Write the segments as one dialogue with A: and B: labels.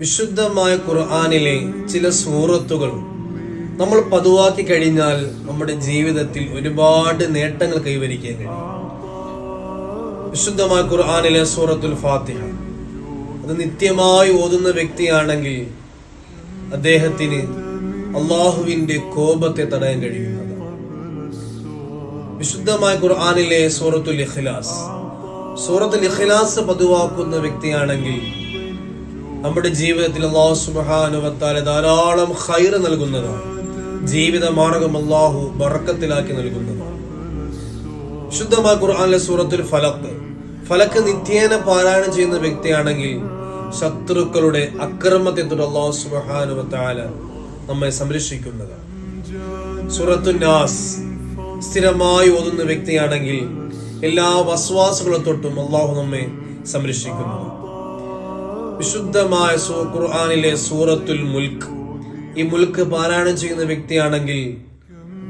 A: വിശുദ്ധമായ ഖുർആാനിലെ ചില സൂറത്തുകൾ നമ്മൾ പതുവാക്കി കഴിഞ്ഞാൽ നമ്മുടെ ജീവിതത്തിൽ ഒരുപാട് നേട്ടങ്ങൾ കൈവരിക്കാൻ കഴിയും. വിശുദ്ധമായ ഖുർആാനിലെ സൂറത്തുൽ ഫാത്തിഹ. അത് നിത്യമായി ഓതുന്ന വ്യക്തിയാണെങ്കിൽ അദ്ദേഹത്തിന് അള്ളാഹുവിന്റെ കോപത്തെ തടയാൻ കഴിയുന്നത് വിശുദ്ധമായ ഖുർആാനിലെ സൂറത്തുൽ ഇഖ്ലാസ്. സൂറത്തുൽ ഇഖ്ലാസ് പതുവാക്കുന്ന വ്യക്തിയാണെങ്കിൽ നമ്മുടെ ജീവിതത്തിൽ അള്ളാഹു സുബാനുവത്താലെ ധാരാളം ഹൈറ് നൽകുന്നതാണ്. ജീവിത മാർഗം അള്ളാഹു ബറക്കത്തിലാക്കി നൽകുന്നതാണ്. ശുദ്ധമായ ഖുർആാനിലെ സൂറത്തുൽ ഫലക്ക് ഫലക്ക് നിത്യേന പാരായണം ചെയ്യുന്ന വ്യക്തിയാണെങ്കിൽ ശത്രുക്കളുടെ അക്രമത്തെ തൊട്ട് അള്ളാഹു സുബാനുവത്താല നമ്മെ സംരക്ഷിക്കുന്നതാണ്. സുറത്തു നാസ് സ്ഥിരമായി ഓതുന്ന വ്യക്തിയാണെങ്കിൽ എല്ലാ വസ്വാസുകളെ തൊട്ടും അള്ളാഹു നമ്മെ സംരക്ഷിക്കുന്നു വിശുദ്ധമായ ഖുർആാനിലെ സൂറത്തുൽ മുൽക്ക് ഈ മുൽക്ക് പാരായണം ചെയ്യുന്ന വ്യക്തിയാണെങ്കിൽ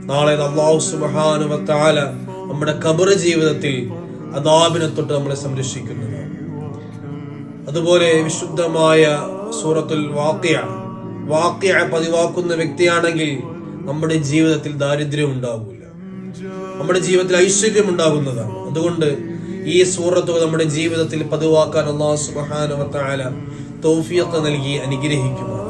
A: നാളെ അള്ളാഹു സുബാനുവത്താല നമ്മുടെ കബർ ജീവിതത്തിൽ അദാബിനെ തൊട്ട് നമ്മളെ സംരക്ഷിക്കുന്നത് അതുപോലെ വിശുദ്ധമായ സൂറത്തുൽ വാക്യ വാക്യ പതിവാക്കുന്ന വ്യക്തിയാണെങ്കിൽ നമ്മുടെ ജീവിതത്തിൽ ദാരിദ്ര്യം ഉണ്ടാവില്ല. നമ്മുടെ ജീവിതത്തിൽ ഐശ്വര്യം ഉണ്ടാകുന്നതാണ്. അതുകൊണ്ട് ഈ സൂറത്തുകൾ നമ്മുടെ ജീവിതത്തിൽ പതിവാക്കാൻ അള്ളാഹു സുബ്ഹാനഹു തൗഫിയൊക്കെ നൽകി അനുഗ്രഹിക്കുമാണ്